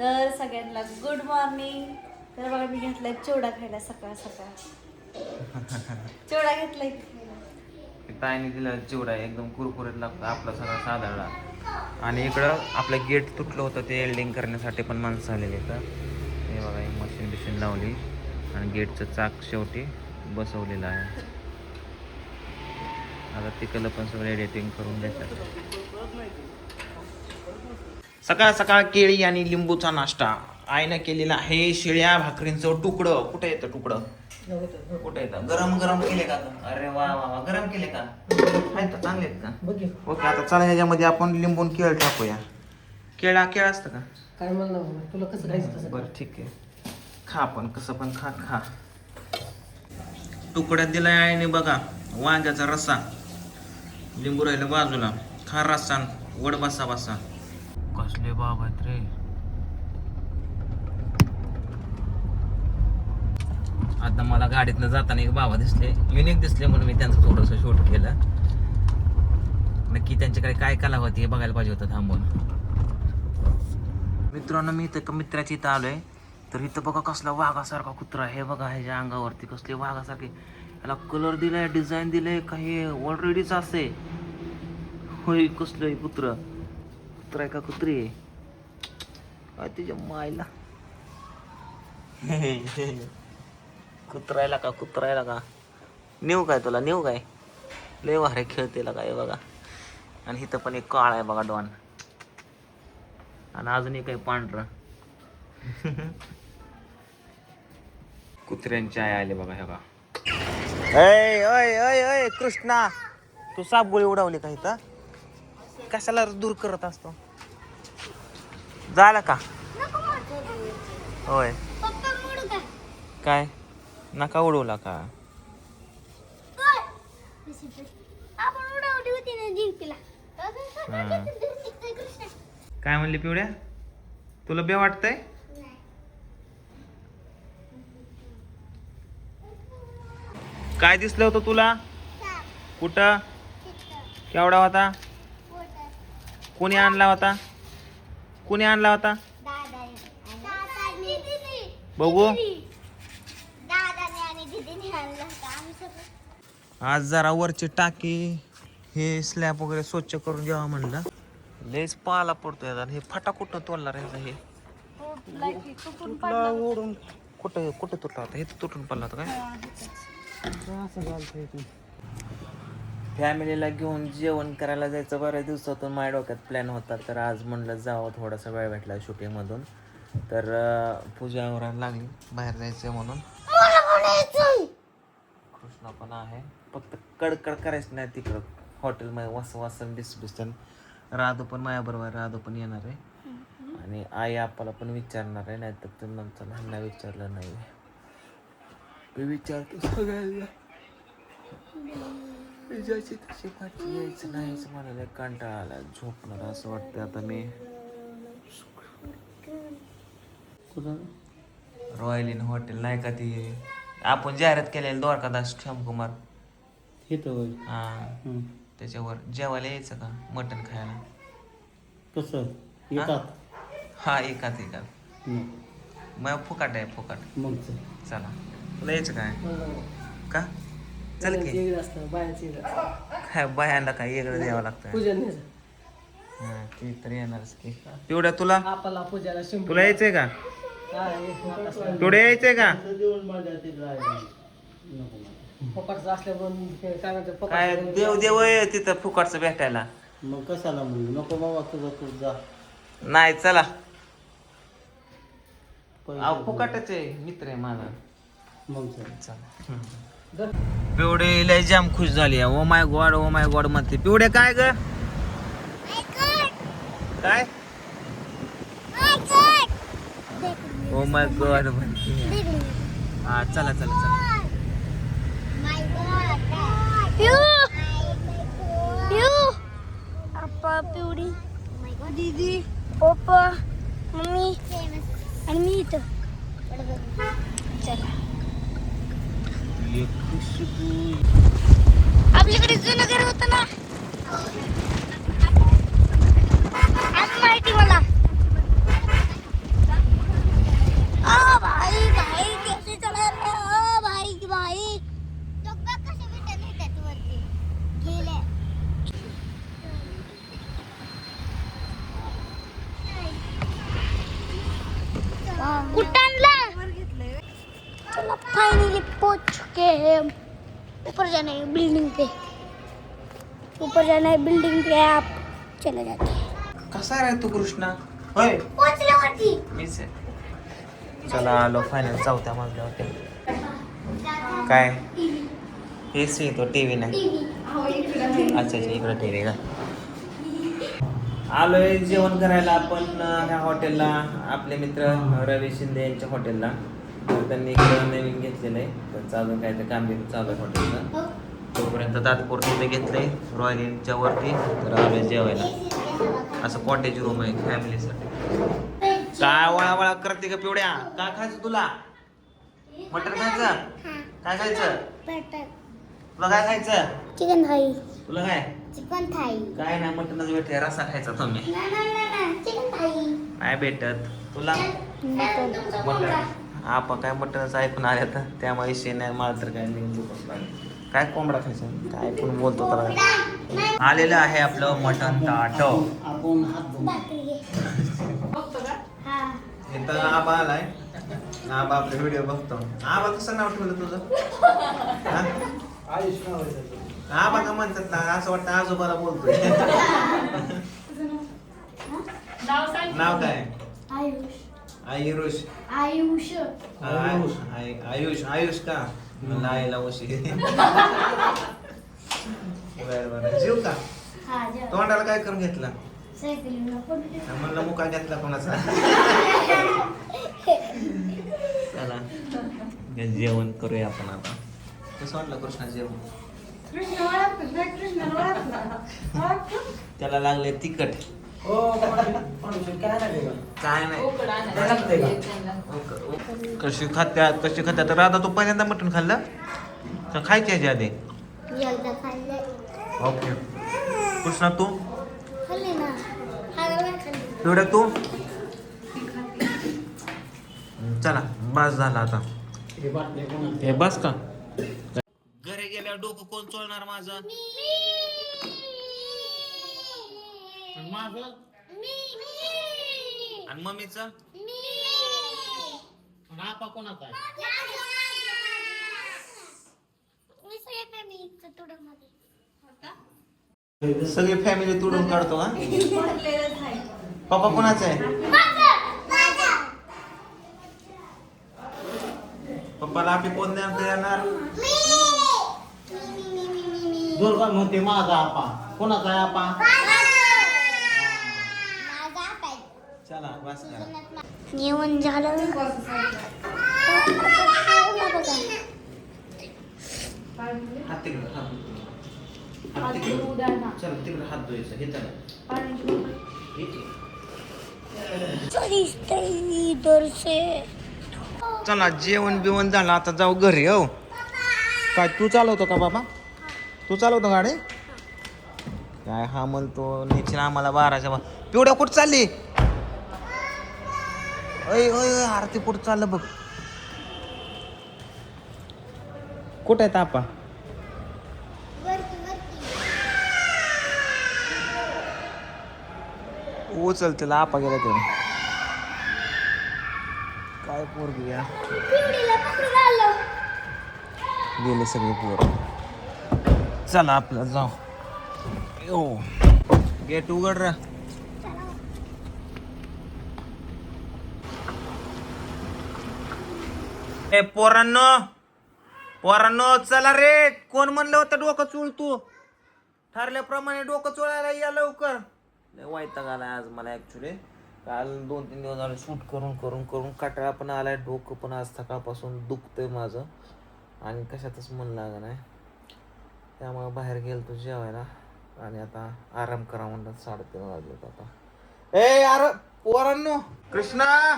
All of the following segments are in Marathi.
तर सगळ्यांना गुड मॉर्निंग तर बघा मी घेतलाय चिवडा खायला सकाळ सकाळ. चिवडा घेतलाय. ताईने दिला चिवडा एकदम कुरकुरीत लागतो आपला सगळा साधारण आणि इकडं आपलं गेट तुटलं होतं ते एल्डिंग करण्यासाठी पण माणसं आलेली आहेत. हे बघा ही मशीन बिशीन लावली आणि गेटचं चाक शेवटी बसवलेलं आहे. आता तिकडलं पण सगळं एडिटिंग करून देतात. सकाळ सकाळ केळी आणि लिंबूचा नाश्ता. आईनं केलेला आहे शिळ्या भाकरींचं तुकडं. कुठे येतं तुकडं? कुठे येतं? गरम गरम केले का अरे वा वा वा. गरम केले का? आहेत का चांगले आहेत का? ओके आता चला ह्याच्यामध्ये आपण लिंबून केळ टाकूया. केळा केळ असतं का? काय म्हणलं तुला कसं खायचं तसं? बरं ठीक आहे. खा पण कसं पण खा खा. तुकड्यात दिलाय आईने बघा. वांग्याचा रस्सा. लिंबू राहिलं बाजूला. खा रस्सा वड बसा बसा. कसले बाब आहेत रे. आता मला गाडीतनं जाताना एक बाबा दिसले युनिक दिसले म्हणून मी त्यांचं थोडंसं शूट केलं. नक्की त्यांच्याकडे काय कला होती हे बघायला पाहिजे होतं थांबून. मित्रांनो मी इथं मित्राची इथं आलोय. तर इथं बघा कसला वाघासारखा कुत्रा हे बघा ह्याच्या अंगावरती कसले वाघासारखे. याला कलर दिलाय डिझाईन दिलंय काही ऑलरेडीच असे होय कसलं आहे कुत्र. कुत्रा आहे का कुत्री आहे? काय तिच्या मायला. कुत्रायला का कुत्रायला का? नेऊ काय तुला नेऊ काय? लय वारे खेळतेला काय बघा. आणि इथं पण एक काळ आहे बघा डॉन. आणि अजून एक आहे पांढरं. कुत्र्यांची आई आले बघा हे बघा. ऐ अय अय ऐ कृष्णा. तू सापगोळी उडवली का इथं कशाला दूर करत असतो? झालं का? होय. काय? नका उडवला का. काय म्हणली पिवड्या? तुला बे वाटतंय? काय दिसलं होतं तुला? कुठं? केवढा होता? कोणी आणला होता? कोणी आणला होता? बघू. आज जरा वरची टाकी हे स्लॅब वगैरे स्वच्छ करून घ्यावा म्हणलं. लेस पाला पडतोय जरा हे फाटा कुठं तोडला रे हे? ओढून? कुठं कुठं तुटला होता? हे तुटून पडला होता काय? असं झालं फॅमिलीला घेऊन जेवण करायला जायचं बऱ्याच दिवसातून माझ्या डोक्यात प्लॅन होता. तर आज म्हणलं जावं थोडासा वेळ भेटला शूटिंगमधून तर पूजा आवरायला लागली. बाहेर जायचं म्हणून. कृष्णा पण आहे. फक्त कडकड करायचं नाही तिकडं. हॉटेलमध्ये वास वासन बिस बिसन राधू पण माझ्याबरोबर राधू पण येणार आहे. आणि आई आपल्याला पण विचारणार आहे. नाही तर ते ह्यांना विचारलं नाही विचारतो सगळ्यांना. जायची तशी पाठी यायचं नाहीच मला लय कंटाळा आला झोपणार असं वाटतं आता मी. रॉयल इन हॉटेल नाही का ती? आपण जाहिरात केलेली द्वारकादास श्यामकुमार. येतं होय. हा. हं. त्याच्यावर जेवायला यायचं का? मटण खायला. कसं? येतात? हा एकात एकात हं. मग फुकाट आहे फुकाट. मग चल. चला. तुला यायचं काय? का? चल की. काय बायांना काय वेगळं द्यावं लागतं. हा ती तर येणारच की. तुला? आपला पूजाला शंभर. तुला यायचंय का. तेवढे यायचंय का? काय देव देव आहे तिथं फुकाटचं भेटायला. मग कशाला मग? नको बाबा तुझं तू जा. नाही चला. अहो, फुकाटच आहे मित्र आहे माझा. मग चल. चला. पिवडे लय जाम खुश झाली oh my God oh my God म्हणते पिवडे काय ग? काय? ओ माय गॉड म्हणते. हा चला चला चला. पिवडी. दीदी पप्पा मम्मी. आणि मी इथं. चला. आपल्याकडे जुनं घर होतं ना. माहिती मला कुठं आणला वर घेतलंय चलो फाइनली पहुंच चुके हैं ऊपर जाना है बिल्डिंग पे ऊपर जाना है बिल्डिंग पे आप चले जाते हैं। कसा रे तू कृष्णा? होय? पोहोचले वरती. मीच आहे चला आलो फायनल चौथ्या मजल्यावरती काय? हे सी तो टी व्ही नाही. अच्छा अच्छा इकडे टी व्ही का आलोय जेवण करायला आपण ह्या हॉटेलला आपले मित्र रवी शिंदे यांच्या हॉटेलला तर त्यांनी इकडं नवीन घेतलेलं आहे. त्यांचं अजून काय ते काम बिम चालू आहे हॉटेलचं तोपर्यंत दातपूर तिथे घेतलंय रॉयलच्या वरती तर आलोय जेवायला. असं कॉटेज रूम आहे फॅमिलीसाठी काय वळा वळा करते का पिवड्या? काय खायचं तुला? मटन खायचं? काय खायचं? तुला काय खायचं? चिकन थाई तुला काय? चिकन थाई काय नाही मटनच भेटते रसा खायचा तुम्ही नाही भेटत. तुला? मटन आपण काय मटनच ऐकून आले तर त्यामुळे विषय नाही मला तर काय बसला काय कोंबडा खायचं? काय पण बोलतो तर आलेलं आहे आपलं मटन ताट. इथं आबा आलाय. आबा आपले व्हिडिओ बघतो. आबा कसं नाव ठेवलं तुझं? हा? आबा का म्हणतात ना असं वाटतं आजोबाला बोलतोय. नाव काय? आयुष. आयुष. आयुष. आयुष. आय- आयुष. आयुष का? म्हणलं आईला उशी. बर बर. जीव का? हा जा तोंडाला काय करून घेतला? म्हणलं मुका घेतला कोणाचा? चला. जेवण करूया आपण आता. कसं वाटलं कृष्णा जेवण. कृष्ण ओळखला कृष्ण ओळखला त्याला लागले तिखट. हो, काय नाही? काय? कशी खात्या कशी खात्या? तर आता तू पहिल्यांदा मटण खाल्लं? तर खायची ह्याच्या आधी? ओके. कृष्णा तू? खाल्ले ना. खाल्ले खाल्ले. एवढ्या तू? चला बस झाला आता. हे? हे बस का? घरी गेल्यावर डोकं कोण चोळणार माझं माझं? आणि मम्मीचं? आणि आपा कोणाचा आहे? सगळी फॅमिली तुडून काढतो हा? पप्पा कोणाचं आहे? पप्पाला आपली कोण देणार देणार? दुर्गा म्हणते माझा आपा कोणाचा आहे आपा चला बस करा. जेवण झालं. हात तिकडे हात हात तिकडे. चल जेवण बिवण झालं. आता जाऊ घरी हो. काय तू चालवतो का बाबा? तू चालवतो गाडी? काय हा म्हणतो नेची आम्हाला बाराच्या बा पिवड्या कुठं चालली? अय अय अय, कुठं चाललं बघ. कुठं आहे तापा? उचल तिला आपा गेला त्याने काय पोरगी या? गेले सगळे पोर. चला आपलं जाऊ. यो गेट उघड रा. ए पोरांनो. पोरांनो चला रे. कोण म्हणलं होतं डोकं चोळ तू? ठरल्याप्रमाणे डोकं चोळायला या लवकर. वैताग आलाय आज मला ऍक्च्युली काल दोन तीन दिवस झाले शूट करून करून करून कटाळा पण आलाय डोकं पण आज सकाळपासून दुखतंय माझं. आणि कशातच मन लागा नाही. त्यामुळे बाहेर गेलो तो जेवायला. आणि आता आराम करा म्हणलं साडेतीन वाजलेत आता. ए अरे पोरांनो. कृष्णा!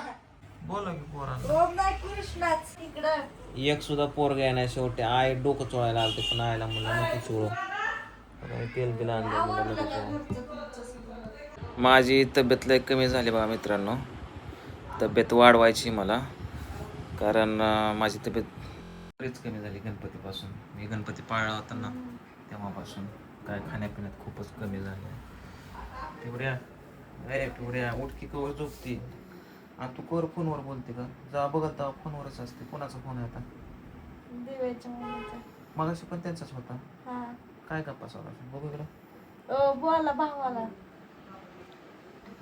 बोला की पोरांनो. ओम नाही कृष्णाच. इकडं. एक सुद्धा पोर गाय नाही शेवटी. आय डोकं चोळायला आलते पण आयला म्हणलं नको चोळू. आता तेल बिल आणलं म्हणलं नको चोळू. माझी तब्येत लय कमी झाली बघा मित्रांनो. तब्येत वाढवायची मला. कारण अं, माझी तब्येत बरीच कमी झाली गणपतीपासून. मी गणपती पाळला होता ना तेव्हापासून. काय खाण्यापिण्यात खूपच कमी झालं. पिवड्या ए पिवड्या उठकी कवर झोपती. आणि तू कर फोनवर बोलते का? जा बघत तेव्हा फोनवरच असते. कोणाचा फोन आहे आता? दिव्याच्या मम्मीचा मगाशी पण त्यांचाच होता. हा. काय गप्पा चालू आहे? बघू इकडं. ओ बोला भावाला.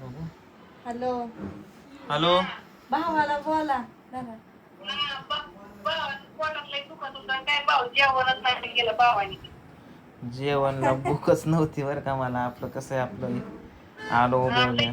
बघू. हॅलो. हॅलो. भावाला बोला. जरा जेवणला भूकच नव्हती बरं का मला. आपलं कसं आहे आपलं? आलो बोलल्या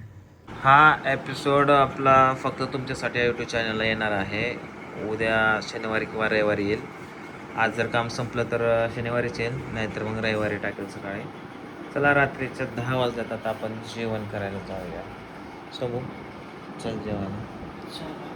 हा एपिसोड आपला फक्त तुमच्यासाठी यूट्यूब चॅनलला येणार आहे. उद्या शनिवारी किंवा रविवारी येईल. आज जर काम संपलं तर शनिवारीच येईल. नाहीतर मग रविवारी टाकेल सकाळी. चला रात्रीच्या दहा वाजल्यात आता आपण जेवण करायला जाऊया. सगू चल जेवायला.